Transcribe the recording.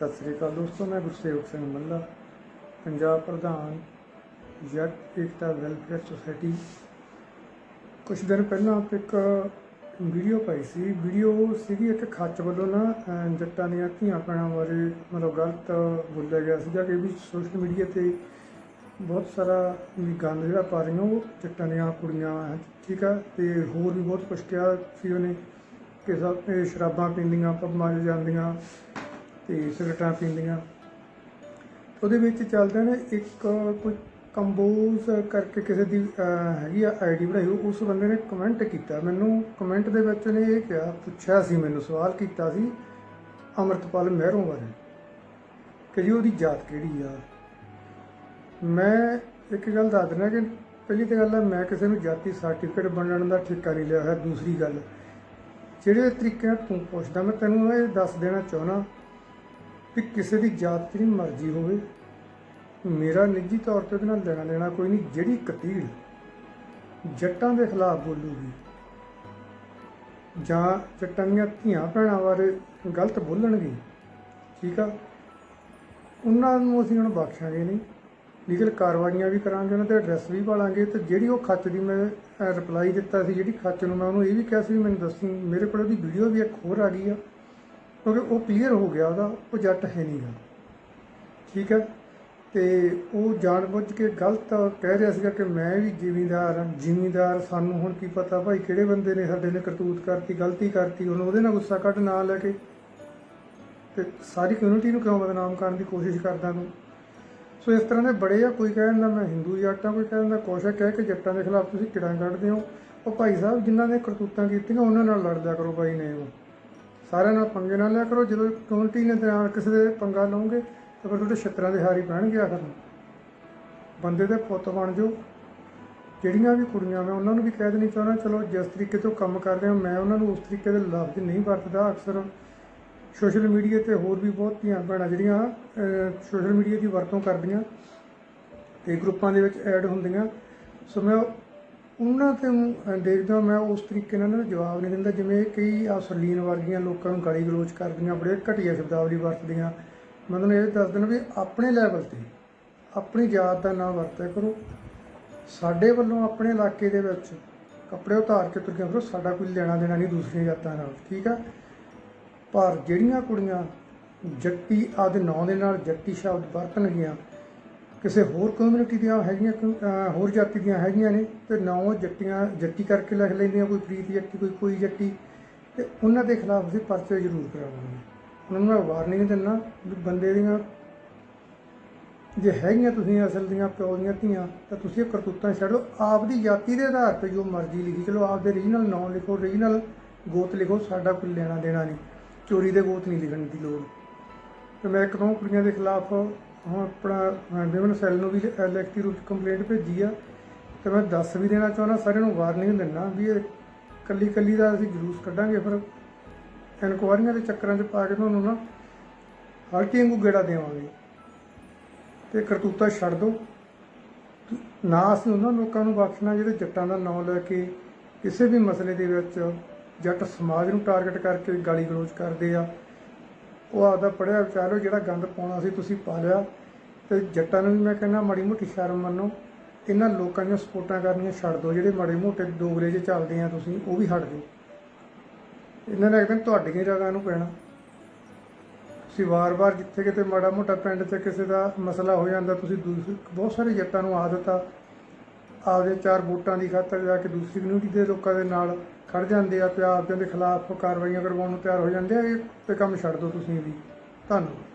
ਸਤਿ ਸ੍ਰੀ ਅਕਾਲ ਦੋਸਤੋ, ਮੈਂ ਗੁਰਸੇਵਕ ਸਿੰਘ ਮੱਲਾ, ਪੰਜਾਬ ਪ੍ਰਧਾਨ ਜੱਟ ਏਕਤਾ ਵੈਲਫੇਅਰ ਸੁਸਾਇਟੀ। ਕੁਝ ਦਿਨ ਪਹਿਲਾਂ ਇੱਕ ਵੀਡੀਓ ਪਾਈ ਸੀ। ਵੀਡੀਓ ਸੀਗੀ ਇੱਕ ਖੱਚ ਵੱਲੋਂ ਨਾ ਜੱਟਾਂ ਦੀਆਂ ਧੀਆਂ ਭੈਣਾਂ ਬਾਰੇ ਮਤਲਬ ਗਲਤ ਬੋਲਿਆ ਗਿਆ ਸੀਗਾ ਕਿ ਵੀ ਸੋਸ਼ਲ ਮੀਡੀਆ ਤੇ ਬਹੁਤ ਸਾਰਾ ਵੀ ਗੰਦ ਜਿਹੜਾ ਪਾ ਰਹੀਆਂ, ਉਹ ਜੱਟਾਂ ਦੀਆਂ ਕੁੜੀਆਂ ਠੀਕ ਆ? ਤੇ ਹੋਰ ਵੀ ਬਹੁਤ ਕੁਝ ਕਿਹਾ ਸੀ ਉਹਨੇ, ਕਿ ਸਭ, ਇਹ ਸ਼ਰਾਬਾਂ ਪੀਂਦੀਆਂ ਪੱਬਾਂ 'ਚ ਜਾਂਦੀਆਂ ਤੇ ਸਿਗਰਟਾਂ ਪੀਂਦੀਆਂ। ਉਹਦੇ ਵਿੱਚ ਚੱਲਦਾ ਨੇ ਇੱਕ ਕੋਈ ਕੰਬੋਜ਼ ਕਰਕੇ ਕਿਸੇ ਦੀ ਹੈਗੀ ਆ ਆਈਡੀ ਬਣਾਈ ਉਸ ਬੰਦੇ ਨੇ ਕਮੈਂਟ ਕੀਤਾ। ਮੈਨੂੰ ਕਮੈਂਟ ਦੇ ਵਿੱਚ ਉਹਨੇ ਇਹ ਕਿਹਾ, ਪੁੱਛਿਆ ਸੀ ਮੈਨੂੰ, ਸਵਾਲ ਕੀਤਾ ਸੀ ਅਮਰਤਪਾਲ ਮਹਿਰੋਂ ਬਾਰੇ ਕਿ ਜੀ ਉਹਦੀ ਜਾਤ ਕਿਹੜੀ ਆ? ਮੈਂ ਇੱਕ ਗੱਲ ਦੱਸ ਦਿੰਦਾ ਕਿ ਪਹਿਲੀ ਤਾਂ ਗੱਲ ਹੈ ਮੈਂ ਕਿਸੇ ਨੂੰ ਜਾਤੀ ਸਰਟੀਫਿਕੇਟ ਬਣਨ ਦਾ ਠੇਕਾ ਨਹੀਂ ਲਿਆ ਹੋਇਆ। ਦੂਸਰੀ ਗੱਲ, ਜਿਹੜੇ ਤਰੀਕੇ ਨਾਲ ਤੂੰ ਪੁੱਛਦਾ, ਮੈਂ ਤੈਨੂੰ ਇਹ ਦੱਸ ਦੇਣਾ ਚਾਹੁੰਦਾ ਕਿ ਕਿਸੇ ਦੀ ਜਾਤ ਜਿਹੜੀ ਮਰਜ਼ੀ ਹੋਵੇ। ਮੇਰਾ ਨਿੱਜੀ ਤੌਰ ਤੇ ਉਹਦੇ ਨਾਲ ਲੈਣਾ ਦੇਣਾ ਕੋਈ ਨਹੀਂ, ਜਿਹੜੀ ਕਤੀੜ ਜੱਟਾਂ ਦੇ ਖਿਲਾਫ ਬੋਲੂਗੀ ਜਾਂ ਜੱਟਾਂ ਦੀਆਂ ਧੀਆਂ ਭੈਣਾਂ ਬਾਰੇ ਗਲਤ ਬੋਲਣਗੇ, ਠੀਕ ਆ? ਉਹਨਾਂ ਨੂੰ ਅਸੀਂ ਹੁਣ ਬਖਸ਼ਾਂਗੇ ਨਹੀਂ। ਲੀਗਲ ਕਾਰਵਾਈਆਂ ਵੀ ਕਰਾਂਗੇ, ਉਹਨਾਂ ਤੇ ਐਡਰੈਸ ਵੀ ਭਾਲਾਂਗੇ ਤੇ ਜਿਹੜੀ ਉਹ ਖੱਤ ਦੀ ਮੈਂ ਰਿਪਲਾਈ ਦਿੱਤਾ ਸੀ, ਜਿਹੜੀ ਖੱਤ ਨੂੰ ਮੈਂ ਉਹਨੂੰ ਇਹ ਵੀ ਕਿਹਾ ਸੀ ਮੈਨੂੰ ਦੱਸੀ, ਮੇਰੇ ਕੋਲ ਉਹਦੀ ਵੀਡੀਓ ਵੀ ਇੱਕ ਹੋਰ ਆ ਗਈ ਆ। ਕਿਉਂਕਿ ਉਹ ਕਲੀਅਰ ਹੋ ਗਿਆ ਉਹਦਾ, ਉਹ ਜੱਟ ਹੈ ਨਹੀਂਗਾ ਠੀਕ ਹੈ? ਤੇ ਉਹ ਜਾਣਬੁੱਝ ਕੇ ਗਲਤ ਕਹਿ ਰਿਹਾ ਸੀਗਾ ਕਿ ਮੈਂ ਵੀ ਜ਼ਿਮੀਂਦਾਰ ਹਾਂ, ਜ਼ਿਮੀਂਦਾਰ ਸਾਨੂੰ ਹੁਣ ਕੀ ਪਤਾ ਭਾਈ ਕਿਹੜੇ ਬੰਦੇ ਨੇ ਸਾਡੇ ਨੇ ਕਰਤੂਤ ਕਰਤੀ, ਗਲਤੀ ਕਰਤੀ, ਉਹਨੂੰ ਉਹਦੇ ਨਾਲ ਗੁੱਸਾ ਕੱਢ ਨਾ ਲੈ ਕੇ। ਤੇ ਸਾਰੀ ਕਮਿਊਨਿਟੀ ਨੂੰ ਕਿਉਂ ਬਦਨਾਮ ਕਰਨ ਦੀ ਕੋਸ਼ਿਸ਼ ਕਰਦਾ ਤੂੰ? ਸੋ ਇਸ ਤਰ੍ਹਾਂ ਦੇ ਬੜੇ ਆ, ਕੋਈ ਕਹਿੰਦਾ ਮੈਂ ਹਿੰਦੂ ਜੱਟਾਂ ਕੋਈ ਕਹਿੰਦਾ ਕੁਛ ਹੈ, ਕਹਿ ਕੇ ਜੱਟਾਂ ਦੇ ਖਿਲਾਫ ਤੁਸੀਂ ਕਿੜਾਂ ਕੱਢਦੇ ਹੋ। ਉਹ ਭਾਈ ਸਾਹਿਬ ਜਿਨ੍ਹਾਂ ਨੇ ਕਰਤੂਤਾਂ ਕੀਤੀਆਂ, ਉਹਨਾਂ ਨਾਲ ਲੜਦਾ ਕਰੋ ਭਾਈ ਨੇ ਉਹ। ਸਾਰਿਆਂ ਨਾਲ ਪੰਗੇ ਨਾ ਲਿਆ ਕਰੋ। ਜਦੋਂ ਕਮਿਊਨਿਟੀ ਨੇ ਤੇ ਨਾਲ ਕਿਸੇ ਦੇ ਪੰਗਾ ਲਓਗੇ, ਤਾਂ ਫਿਰ ਤੁਹਾਡੇ ਛਿੱਤਰਾਂ ਦੇ ਹਾਰੀ ਪੈਣਗੇ ਆਖਰ ਬੰਦੇ ਦੇ ਪੁੱਤ ਬਣ ਜਾਓ। ਜਿਹੜੀਆਂ ਵੀ ਕੁੜੀਆਂ ਮੈਂ ਉਹਨਾਂ ਨੂੰ ਵੀ ਕਹਿ ਦੇਣੀ ਚਾਹੁੰਦਾ, ਚਲੋ ਜਿਸ ਤਰੀਕੇ ਤੋਂ ਕੰਮ ਕਰਦੇ ਹੋ ਮੈਂ ਉਹਨਾਂ ਨੂੰ ਉਸ ਤਰੀਕੇ ਦੇ ਲਫ਼ਜ਼ ਨਹੀਂ ਵਰਤਦਾ ਅਕਸਰ। ਸੋਸ਼ਲ ਮੀਡੀਆ ਤੇ ਹੋਰ ਵੀ ਬਹੁਤ ਧੀਆਂ ਭੈਣਾਂ ਜਿਹੜੀਆਂ ਸੋਸ਼ਲ ਮੀਡੀਆ ਦੀ ਵਰਤੋਂ ਕਰਦੀਆਂ, ਤੇ ਗਰੁੱਪਾਂ ਦੇ ਵਿੱਚ ਐਡ ਹੁੰਦੀਆਂ। ਸੋ ਮੈਂ ਉਹਨਾਂ ਤੇ ਦੇਖਦਾ ਮੈਂ ਉਸ ਤਰੀਕੇ ਨਾਲ ਨਾ ਜਵਾਬ ਨਹੀਂ ਦਿੰਦਾ। ਜਿਵੇਂ ਕਈ ਆ ਸਰਲੀਨ ਵਰਗੀਆਂ ਲੋਕਾਂ ਨੂੰ ਗਾਲੀ ਗਲੋਚ ਕਰਦੀਆਂ, ਬੜੇ ਘਟੀਆ ਸ਼ਬਦਾਵਲੀ ਵਰਤਦੀਆਂ। ਮੈਂ ਤੁਹਾਨੂੰ ਇਹ ਦੱਸ ਦਿੰਦਾ ਵੀ ਆਪਣੇ ਲੈਵਲ ਤੇ, ਆਪਣੀ ਜਾਤ ਦਾ ਨਾਮ ਵਰਤਿਆ ਕਰੋ। ਸਾਡੇ ਵੱਲੋਂ ਆਪਣੇ ਇਲਾਕੇ ਦੇ ਵਿੱਚ ਕੱਪੜੇ ਉਤਾਰ ਕੇ ਤੁਰੀਆਂ ਫਿਰ, ਸਾਡਾ ਕੋਈ ਲੈਣਾ ਦੇਣਾ ਨਹੀਂ ਦੂਸਰੀਆਂ ਜਾਤਾਂ ਨਾਲ, ਠੀਕ ਆ? ਪਰ ਜਿਹੜੀਆਂ ਕੁੜੀਆਂ ਜੱਟੀ ਆਦਿ ਨਾਂ ਦੇ ਨਾਲ ਜੱਟੀ ਸ਼ਬਦ ਵਰਤਣਗੀਆਂ ਕਿਸੇ ਹੋਰ ਕਮਿਊਨਿਟੀ ਦੀਆਂ ਹੈਗੀਆਂ ਕੋਈ, ਅਹ, ਹੋਰ ਜਾਤੀ ਦੀਆਂ ਹੈਗੀਆਂ ਨੇ ਤੇ ਨਾਂ ਉਹ ਜੱਟੀਆਂ ਜੱਟੀ ਕਰਕੇ ਲਿਖ ਲੈਂਦੀਆਂ ਕੋਈ ਪ੍ਰੀਤ ਜੱਟੀ ਕੋਈ ਕੋਈ ਜੱਟੀ ਤੇ ਉਹਨਾਂ ਦੇ ਖਿਲਾਫ ਅਸੀਂ ਪਰਚੇ ਜ਼ਰੂਰ ਕਰਾਵਾਂਗੇ। ਉਹਨਾਂ ਨੂੰ ਮੈਂ ਵਾਰਨਿੰਗ ਦਿੰਦਾ ਵੀ ਬੰਦੇ ਦੀਆਂ ਜੇ ਹੈਗੀਆਂ ਤੁਸੀਂ ਅਸਲ ਦੀਆਂ ਪਿਓ ਦੀਆਂ ਧੀਆਂ ਤਾਂ ਤੁਸੀਂ ਇਹ ਕਰਤੂਤਾਂ ਛੱਡ ਲਓ ਆਪਦੀ ਜਾਤੀ ਦੇ ਆਧਾਰ ਤੇ ਜੋ ਮਰਜ਼ੀ ਲਿਖੀ ਚਲੋ ਆਪਦੇ ਰੀਜਨਲ ਨਾਂ ਲਿਖੋ ਰੀਜਨਲ ਗੋਤ ਲਿਖੋ ਸਾਡਾ ਕੋਈ ਲੈਣਾ ਦੇਣਾ ਨਹੀਂ। ਚੋਰੀ ਦੇ ਗੋਤ ਨਹੀਂ ਲਿਖਣ ਦੀ ਲੋੜ। ਤੇ ਮੈਂ ਇੱਕ ਦੋ ਕੁੜੀਆਂ ਦੇ ਖਿਲਾਫ ਹੁਣ ਆਪਣਾ ਵਿਮਨ ਸੈੱਲ ਨੂੰ ਵੀ ਲ- ਲਿਖਤੀ ਰੂਪ ਕੰਪਲੇਂਟ ਭੇਜੀ ਆ। ਤੇ ਮੈਂ ਦੱਸ ਵੀ ਦੇਣਾ ਚਾਹੁੰਦਾ, ਸਾਰਿਆਂ ਨੂੰ ਵਾਰਨਿੰਗ ਦਿੰਦਾ ਵੀ ਇਹ ਕੱਲੀ ਕੱਲੀ ਦਾ ਅਸੀਂ ਜਲੂਸ ਕੱਢਾਂਗੇ ਫਿਰ ਇਨਕੁਆਰੀਆਂ ਦੇ ਚੱਕਰਾਂ 'ਚ ਪਾ ਕੇ ਤੁਹਾਨੂੰ ਨਾ ਹਲਟੀ ਵਾਂਗੂ ਗੇੜਾ ਦੇਵਾਂਗੇ। ਤੇ ਕਰਤੂਤਾ ਛੱਡ ਦਿਓ ਨਾ ਅਸੀਂ ਉਹਨਾਂ ਲੋਕਾਂ ਨੂੰ ਬਖਸ਼ਣਾ ਜਿਹੜੇ ਜੱਟਾਂ ਦਾ ਨਾਂ ਲੈ ਕੇ ਕਿਸੇ ਵੀ ਮਸਲੇ ਦੇ ਵਿੱਚ ਜੱਟ ਸਮਾਜ ਨੂੰ ਟਾਰਗੇਟ ਕਰਕੇ ਗਾਲੀ ਗਲੋਚ ਕਰਦੇ ਆ। ਉਹ ਆਪਦਾ ਪੜਿਆ ਵਿਚਾਰੋ ਜਿਹੜਾ ਗੰਦ ਪਾਉਣਾ ਸੀ ਤੁਸੀਂ ਪਾ ਲਿਆ। ਤੇ ਜੱਟਾਂ ਨੂੰ ਵੀ ਮੈਂ ਕਹਿੰਦਾ, ਮਾੜੀ ਮੋਟੀ ਸ਼ਰਮ ਮੰਨੋ। ਇਹਨਾਂ ਲੋਕਾਂ ਦੀਆਂ ਸਪੋਰਟਾਂ ਕਰਨੀਆਂ ਛੱਡ ਦਿਓ। ਜਿਹੜੇ ਮਾੜੇ ਮੋਟੇ ਦੋਗਲੇ 'ਚ ਚੱਲਦੇ ਆ ਤੁਸੀਂ, ਉਹ ਵੀ ਹਟ ਜਾਓ। ਇਹਨਾਂ ਨੇ ਇੱਕ ਦਿਨ ਤੁਹਾਡੀਆਂ ਜਗ੍ਹਾ ਨੂੰ ਪੈਣਾ। ਤੁਸੀਂ ਵਾਰ-ਵਾਰ ਜਿੱਥੇ ਕਿਤੇ ਮਾੜਾ ਮੋਟਾ ਪਿੰਡ 'ਚ ਕਿਸੇ ਦਾ ਮਸਲਾ ਹੋ ਜਾਂਦਾ, ਤੁਸੀਂ ਦੂਸਰੀ, ਬਹੁਤ ਸਾਰੇ ਜੱਟਾਂ ਨੂੰ ਆਦਤ ਆ ਆਪਦੇ ਚਾਰ ਵੋਟਾਂ ਦੀ ਖਾਤਰ ਜਾ ਕੇ ਦੂਸਰੀ ਕਮਿਊਨਿਟੀ ਦੇ ਲੋਕਾਂ ਦੇ ਨਾਲ ਖੜ ਜਾਂਦੇ ਆ ਤੇ ਆਪਦੇ ਦੇ ਖਿਲਾਫ ਕਾਰਵਾਈਆਂ ਕਰਵਾਉਣ ਨੂੰ ਤਿਆਰ ਹੋ ਜਾਂਦੇ ਆ, ਇਹ ਤੇ ਕੰਮ ਛੱਡ ਦਿਓ ਤੁਸੀਂ ਵੀ। ਧੰਨਵਾਦ।